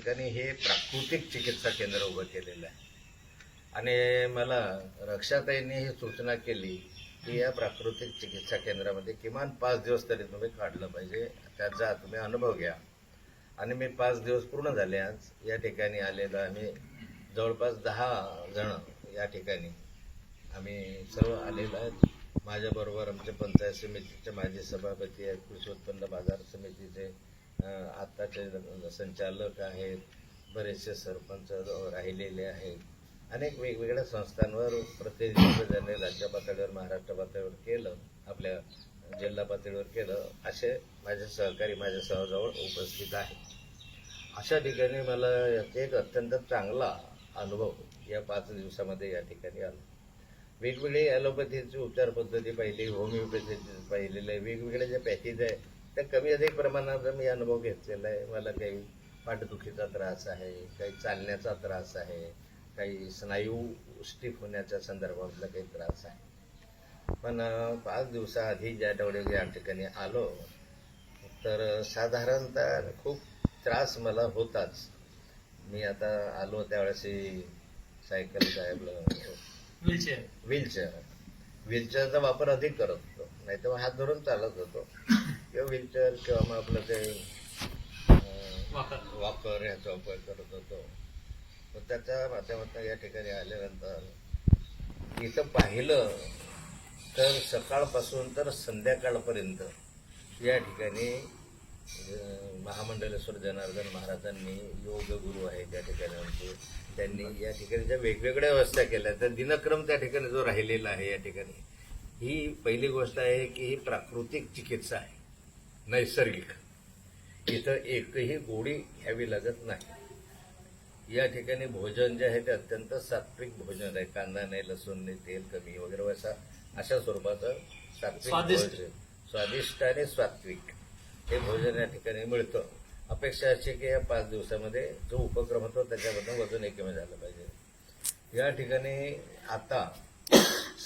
ठिकाणी हे प्राकृतिक चिकित्सा केंद्र उभं केलेलं आहे. आणि मला रक्षाताईंनी ही सूचना केली की या प्राकृतिक चिकित्सा केंद्रामध्ये किमान पाच दिवस तरी तुम्ही काढलं पाहिजे. त्याचा तुम्ही अनुभव घ्या. आणि मी पाच दिवस पूर्ण झाले आज. या ठिकाणी आलेलो आम्ही जवळपास दहा जण या ठिकाणी आम्ही सर्व आलेलो आहेत. माझ्याबरोबर आमच्या पंचायत समितीचे माजी सभापती आहेत कृषी उत्पन्न बाजार समितीचे आत्ताचे संचालक आहेत बरेचसे सरपंच राहिलेले आहेत. अनेक वेगवेगळ्या संस्थांवर प्रतिनिधित्व ज्यांनी राज्य पातळीवर महाराष्ट्र पातळीवर केलं आपल्या जिल्हा पातळीवर केलं. असे माझे सहकारी माझ्या सहजवळ उपस्थित आहेत. अशा ठिकाणी मला याचा एक अत्यंत चांगला अनुभव या पाच दिवसामध्ये या ठिकाणी आला. वेगवेगळी ॲलोपॅथीची उपचार पद्धती पाहिली होमिओपॅथीची पाहिलेलं आहे वेगवेगळ्या ज्या पॅथीज आहे त्या कमी अधिक प्रमाणात मी अनुभव घेतलेला आहे. मला काही पाठदुखीचा त्रास आहे काही चालण्याचा त्रास आहे काही स्नायू स्टिफ होण्याच्या संदर्भातला काही त्रास आहे. पण पाच दिवसाआधी ज्या तेवढे या ठिकाणी आलो तर साधारणतः खूप त्रास मला होताच. मी आता आलो त्यावेळेस ही सायकल काय आपलं व्हीलचेअर. व्हीलचेअर. व्हीलचेअरचा वापर अधिक करत होतो नाही तर हात धरून चालत होतो. व्हीलचेअर किंवा मग आपलं ते वापर. ह्याचा वापर करत होतो. तर त्याच्या माध्यमातून या ठिकाणी आल्यानंतर इथं पाहिलं तर सकाळपासून तर संध्याकाळपर्यंत या ठिकाणी महामंडलेश्वर जनार्दन महाराजांनी योग गुरु आहे त्या ठिकाणी आमचे त्यांनी या ठिकाणी ज्या वेगवेगळ्या व्यवस्था केल्या त्या दिनक्रम त्या ठिकाणी जो राहिलेला आहे या ठिकाणी. ही पहिली गोष्ट आहे की ही प्राकृतिक चिकित्सा आहे. नैसर्गिक. इथं एकही गोळी घ्यावी लागत नाही. या ठिकाणी भोजन जे आहे ते अत्यंत सात्विक भोजन आहे. कांदा नाही लसूण नाही तेल कमी वगैरे असा अशा स्वरूपाचं सात्विक स्वादिष्ट. भोजन. स्वादिष्ट आणि सात्विक. हे भोजन या ठिकाणी मिळतं. अपेक्षा अशी की या पाच दिवसामध्ये जो उपक्रम होतो त्याच्यामधून वजन कमी झालं पाहिजे. या ठिकाणी आता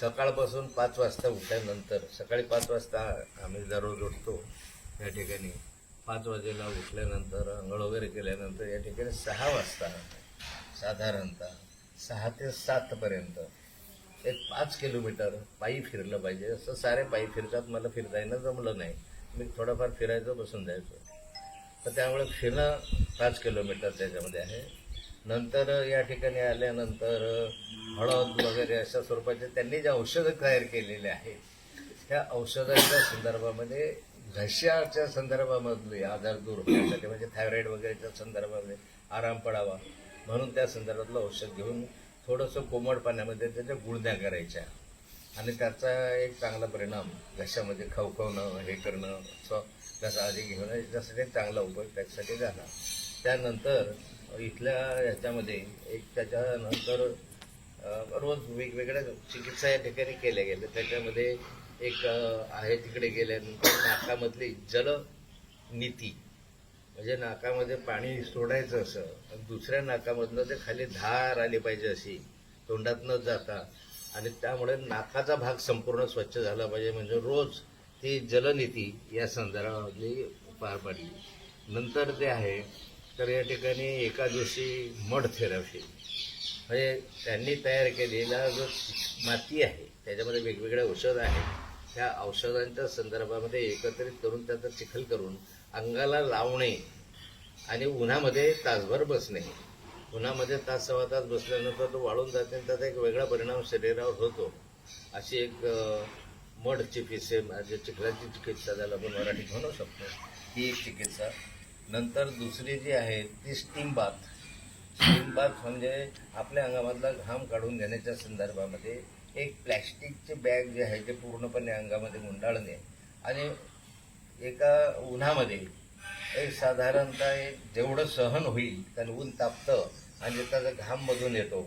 सकाळपासून पाच वाजता उठल्यानंतर सकाळी पाच वाजता आम्ही दररोज उठतो. या ठिकाणी पाच वाजेला उठल्यानंतर आंघोळ वगैरे केल्यानंतर या ठिकाणी सहा वाजता साधारणतः सहा ते सातपर्यंत एक पाच किलोमीटर पायी फिरलं पाहिजे. असं सारे पायी फिरतात मला फिरता येणं जमलं नाही. मी थोडंफार फिरायचं बसून जायचो. तर त्यामुळे फिरणं पाच किलोमीटर त्याच्यामध्ये आहे. नंतर या ठिकाणी आल्यानंतर हळद वगैरे अशा स्वरूपाचे त्यांनी जे औषधं तयार केलेले आहेत त्या औषधाच्या संदर्भामध्ये घशाच्या संदर्भामधले आजार दूर होण्यासाठी म्हणजे थायरॉईड वगैरेच्या संदर्भामध्ये आराम पडावा म्हणून त्या संदर्भातलं औषध घेऊन थोडंसं कोमट पाण्यामध्ये त्याच्या गुळण्या करायच्या. आणि त्याचा एक चांगला परिणाम घशामध्ये खवखवणं हे करणं असं घसा आधी घेऊन याच्यासाठी चांगला उपयोग त्याच्यासाठी झाला. त्यानंतर इथल्या ह्याच्यामध्ये एक त्याच्यानंतर रोज वेगवेगळ्या चिकित्सा या ठिकाणी केल्या गेल्या. त्याच्यामध्ये एक आहे तिकडे गेल्यानंतर नाकामधली जलनीती म्हणजे नाकामध्ये पाणी सोडायचं असं आणि दुसऱ्या नाकामधनं ते खाली धार आली पाहिजे अशी तोंडात न जाता. आणि त्यामुळे नाकाचा भाग संपूर्ण स्वच्छ झाला पाहिजे. म्हणजे रोज ती जलनीती या संदर्भातली पार पाडली. नंतर ते आहे तर या ठिकाणी एका दिवशी मठ थेरपी म्हणजे त्यांनी तयार केलेला जो माती आहे त्याच्यामध्ये वेगवेगळे औषध आहेत. त्या औषधांच्या संदर्भामध्ये एकत्रित करून त्याचा चिखल करून अंगाला लावणे आणि उन्हामध्ये तासभर बसणे. उन्हामध्ये तास सव्वा तास बसल्यानंतर तो वाळून जाते आणि त्याचा एक वेगळा परिणाम शरीरावर होतो. अशी एक मठची मड चिकित्से म्हणजे चिखलाची चिकित्सा ज्याला आपण मराठीत म्हणू शकतो ही एक चिकित्सा. नंतर दुसरी जी आहे ती स्टीम बाथ. स्टीम बाथ म्हणजे आपल्या अंगामधला घाम काढून घेण्याच्या संदर्भामध्ये एक प्लॅस्टिकचे बॅग जे आहे ते पूर्णपणे अंगामध्ये गुंडाळणे आणि एका उन्हामध्ये एक साधारणतः एक जेवढं सहन होईल कारण ऊन तापतं आणि त्याचा घाम मधून येतो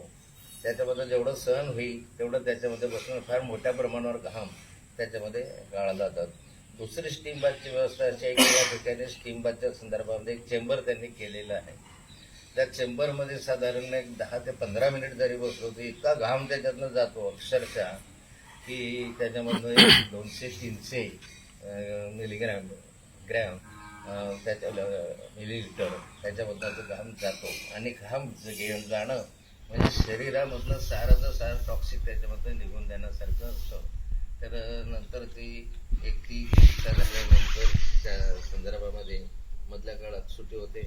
त्याच्यामध्ये जेवढं सहन होईल तेवढं त्याच्यामध्ये बसून फार मोठ्या प्रमाणावर घाम त्याच्यामध्ये गाळला जातात दुसरी स्टीम बाथची व्यवस्था अशी आहे की या ठिकाणी स्टीम बाथच्या संदर्भामध्ये एक चेंबर त्यांनी केलेलं आहे. त्या चेंबरमध्ये साधारण एक दहा ते पंधरा मिनिट जरी बसलो तर इतका घाम त्याच्यातनं जातो अक्षरशः की त्याच्यामधनं एक दोनशे तीनशे मिलीग्रॅम ग्रॅम त्याच्या मिलीलिटर त्याच्यामधनं तो घाम जातो. आणि घाम घेऊन जाणं म्हणजे शरीरामधनं साराचं सारं टॉक्सिक त्याच्यामधनं निघून देण्यासारखं असतं. तर नंतर ती एक ती शिक्षा झाल्यानंतर त्या संदर्भामध्ये मधल्या काळात सुट्टी होते.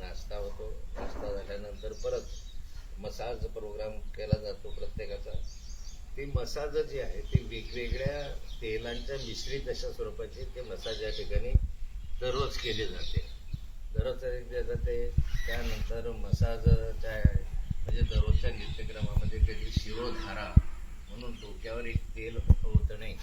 नाश्ता होतो. नाश्ता झाल्यानंतर परत मसाज प्रोग्राम केला जातो प्रत्येकाचा. ती मसाज जी आहे ती वेगवेगळ्या तेलांच्या मिश्रित अशा स्वरूपाची ते मसाज या ठिकाणी दररोज केली जाते. दररोज केले जाते त्यानंतर मसाजच्या म्हणजे दररोजच्या नित्यक्रमामध्ये त्याची शिरोधारा म्हणून डोक्यावर एक तेल होतं नाही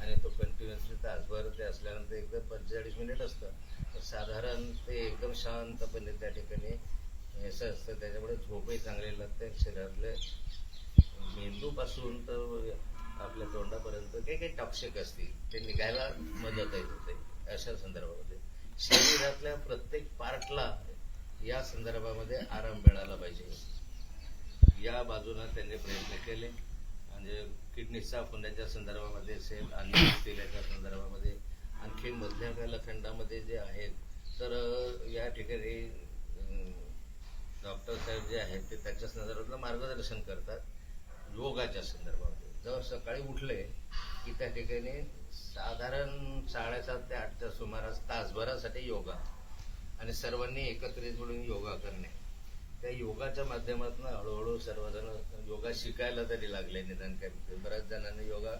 आणि तो कंटिन्युअसली तासभर ते असल्यानंतर एकदम पंचेचाळीस मिनिट असतं. तर साधारण ते एकदम शांतपणे त्या ठिकाणी असं असतं. त्याच्यामुळे झोपही चांगली लागते. शरीरातले मेंदूपासून तर आपल्या तोंडापर्यंत काही काही टॉक्सिक असतील ते निघायला मदत येत होते अशा संदर्भामध्ये. शरीरातल्या प्रत्येक पार्टला या संदर्भामध्ये आराम मिळाला पाहिजे. या बाजूनं त्यांनी प्रयत्न केले. म्हणजे किडनीचा साफ संदर्भामध्ये असेल आणि तेलाच्या संदर्भामध्ये आणखी मधल्या कालखंडामध्ये जे आहेत तर या ठिकाणी डॉक्टर साहेब जे आहेत ते त्याच्या संदर्भातलं मार्गदर्शन करतात योगाच्या संदर्भामध्ये. जर सकाळी उठले की त्या ठिकाणी साधारण साडेसात ते आठच्या सुमारास तासभरासाठी योगा आणि सर्वांनी एकत्रित मिळून योगा करणे. त्या योगाच्या माध्यमातून हळूहळू सर्वजण योगा शिकायला तरी लागले निदान काय बऱ्याच जणांनी योगा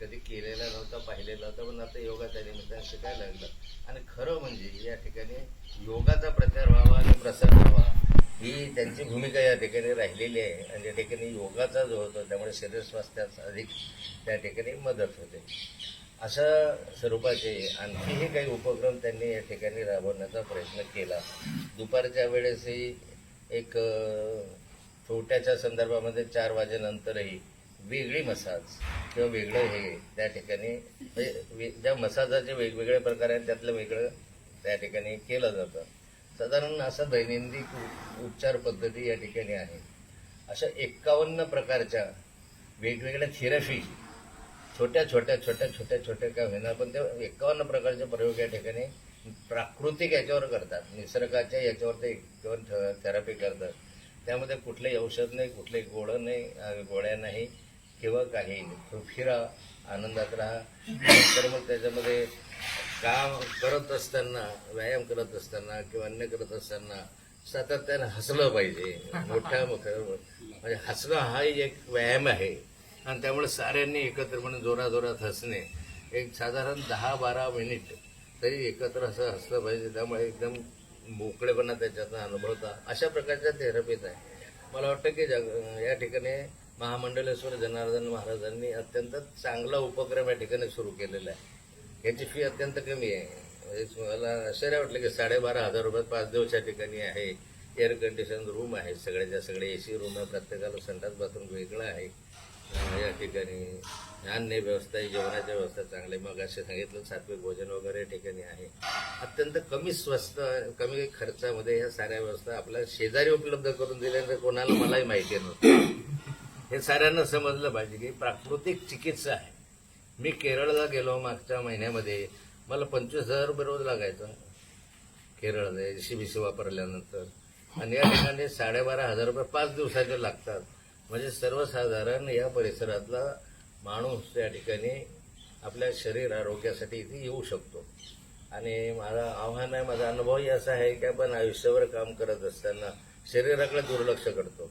कधी केलेला नव्हता पाहिलेला होता पण आता योगा त्या निमित्ताने शिकायला लागलं. आणि खरं म्हणजे या ठिकाणी योगाचा प्रचार व्हावा आणि प्रसार व्हावा ही त्यांची भूमिका या ठिकाणी राहिलेली आहे. आणि या ठिकाणी योगाचा जो होतो त्यामुळे शरीर स्वास्थ्यास अधिक त्या ठिकाणी मदत होते. अशा स्वरूपाचे आणखीही काही उपक्रम त्यांनी या ठिकाणी राबवण्याचा प्रयत्न केला. दुपारच्या वेळेसही एक छोट्याच्या संदर्भामध्ये चार वाजेनंतरही वेगळी मसाज किंवा वेगळं हे त्या ठिकाणी म्हणजे वे- ज्या मसाजाचे वेगवेगळे प्रकार आहेत त्यातलं वेगळं त्या ठिकाणी केलं जातं. साधारण असं दैनंदिन उपचार पद्धती या ठिकाणी आहे अशा एक्कावन्न प्रकारच्या वेगवेगळ्या थेरपी छोट्या छोट्या छोट्या छोट्या छोट्या काय होईना पण त्या एकावन्न प्रकारचे प्रयोग या ठिकाणी प्राकृतिक याच्यावर करतात. निसर्गाच्या याच्यावर ते याच्यावर थेरपी करतात. त्यामध्ये कुठलंही औषध नाही कुठलंही गोळं नाही गोळ्या नाही किंवा काही नाही. तो फिरा आनंदात राहा. तर मग त्याच्यामध्ये काम करत असताना व्यायाम करत असताना किंवा अन्य करत असताना सातत्यानं हसलं पाहिजे. मोठ्या म्हणजे हसणं हाही एक व्यायाम आहे. आणि त्यामुळे साऱ्यांनी एकत्र म्हणून जोराजोरात हसणे. एक साधारण दहा बारा मिनिट तरी एकत्र असं हसलं पाहिजे त्यामुळे एकदम मोकळेपणा त्याच्यातनं अनुभवता. अशा प्रकारच्या थेरपीज आहे मला वाटतं की जग या ठिकाणी महामंडलेश्वर जनार्दन महाराजांनी अत्यंत चांगला उपक्रम या ठिकाणी सुरू केलेला आहे. याची फी अत्यंत कमी आहे. म्हणजे मला आश्चर्य वाटलं की साडेबारा हजार रुपयात पाच दिवसच्या ठिकाणी आहे. एअर कंडिशन रूम आहे. सगळ्याच्या सगळे ए सी रूम आहे. प्रत्येकाला संडास बाथरूम वेगळं आहे. या ठिकाणी अन्य व्यवस्था जेवणाच्या व्यवस्था चांगली मग असे सांगितलं सात्विक भोजन वगैरे या ठिकाणी आहे. अत्यंत कमी स्वस्त कमी खर्चामध्ये ह्या साऱ्या व्यवस्था आपल्या शेजारी उपलब्ध करून दिल्यानंतर कोणाला मलाही माहिती नव्हतं हे साऱ्यांना समजलं पाहिजे की प्राकृतिक चिकित्सा आहे. मी केरळला गेलो मागच्या महिन्यामध्ये. मला पंचवीस हजार रुपये रोज लागायचा. केरळला सी बी सी वापरल्यानंतर. आणि या ठिकाणी साडेबारा हजार रुपये पाच दिवसाचे लागतात. म्हणजे सर्वसाधारण या परिसरातला माणूस त्या ठिकाणी आपल्या शरीर आरोग्यासाठी इथे येऊ शकतो. आणि माझा आव्हान आहे माझा अनुभवही असा आहे की आपण आयुष्यभर काम करत असताना शरीराकडे दुर्लक्ष करतो.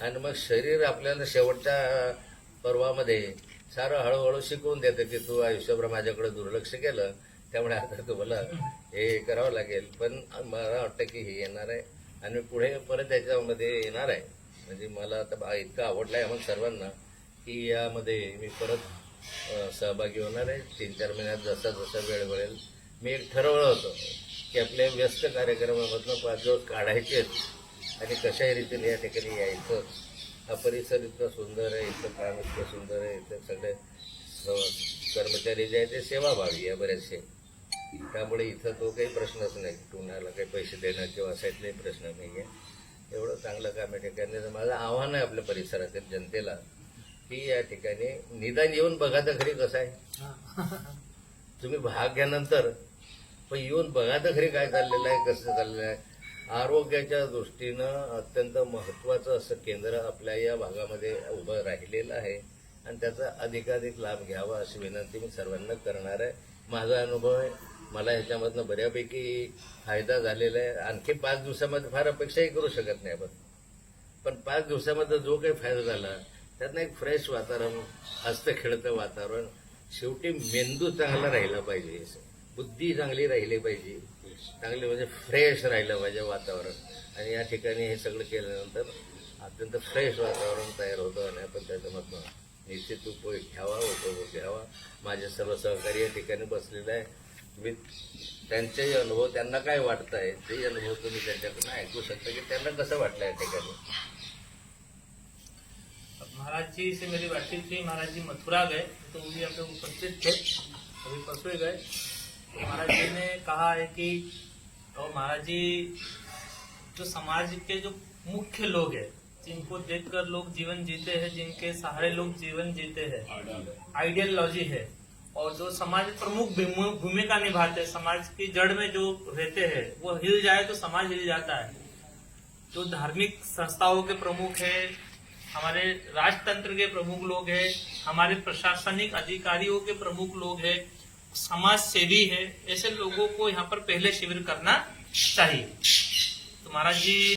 आणि मग शरीर आपल्याला शेवटच्या पर्वामध्ये सारं हळूहळू शिकवून देतं की तू आयुष्यभर माझ्याकडे दुर्लक्ष केलं त्यामुळे आता तुम्हाला हे करावं लागेल. पण मला वाटतं की हे येणार आहे. आणि पुढे परत याच्यामध्ये येणार आहे. म्हणजे मला आता बा- इतकं आवडलं आहे म्हणून सर्वांना की यामध्ये मी परत सहभागी होणार आहे. तीन चार महिन्यात जसा जसा वेळ मिळेल. मी एक ठरवलं होतं की आपल्या व्यस्त कार्यक्रमामधनं पाच दिवस काढायचेच आणि कशाही रीतीने या ठिकाणी यायचं. हा परिसर इतका सुंदर आहे इथं काम इतकं सुंदर आहे इथं सगळे कर्मचारी जे आहेत ते सेवाभावी आहे बरेचसे. त्यामुळे इथं तो काही प्रश्नच नाही. कुणाला काही पैसे देणं किंवा असायतलाही प्रश्न नाही आहे एवढं चांगलं काम या ठिकाणी. माझं आव्हान आहे आपल्या परिसरातील जनतेला की या ठिकाणी निदान येऊन बघा तर खरी कसं आहे. तुम्ही भाग घ्यानंतर पण येऊन बघा तर खरी काय चाललेलं आहे कसं चाललेलं आहे. आरोग्याच्या दृष्टीनं अत्यंत महत्वाचं असं केंद्र आपल्या या भागामध्ये उभं राहिलेलं आहे आणि त्याचा अधिकाधिक लाभ घ्यावा अशी विनंती मी सर्वांना करणार आहे. माझा अनुभव आहे मला ह्याच्यामधनं बऱ्यापैकी फायदा झालेला आहे. आणखी पाच दिवसामध्ये फार अपेक्षाही करू शकत नाही आपण. पण पाच दिवसामध्ये जो काही फायदा झाला त्यातनं एक फ्रेश वातावरण हस्त खेळतं वातावरण शेवटी मेंदू चांगला राहिला पाहिजे. बुद्धी चांगली राहिली पाहिजे. चांगली म्हणजे फ्रेश राहिलं पाहिजे वातावरण. आणि या ठिकाणी हे सगळं केल्यानंतर अत्यंत फ्रेश वातावरण तयार होतं आणि आपण त्याच्यामधनं निश्चित उपयोग घ्यावा उपभोग घ्यावा. माझे सर्व सहकारी या ठिकाणी बसलेलं आहे. त्यांचेही अनुभव त्यांना काय वाटत आहे तेही अनुभव तुम्ही त्यांच्याकडून ऐकू शकता की त्यांना कसं वाटलं या ठिकाणी महाराज जी से मेरी बातचीत थी महाराज जी मथुरा गए तो वो भी हम लोग उपस्थित थे अभी परसों ही गए। तो महाराज जी ने कहा है कि और महाराज जी जो समाज के जो मुख्य लोग हैं जिनको देखकर लोग जीवन जीते हैं जिनके सहारे लोग जीवन जीते हैं आइडियोलॉजी है और जो समाज प्रमुख भूमिका निभाते हैं, समाज की जड़ में जो रहते हैं, वो हिल जाए तो समाज हिल जाता है। जो धार्मिक संस्थाओं के प्रमुख है, हमारे राजतंत्र के प्रमुख लोग हैं, हमारे प्रशासनिक अधिकारियों के प्रमुख लोग हैं, समाज सेवी है, ऐसे लोगों को यहाँ पर पहले शिविर करना चाहिए। तो महाराज जी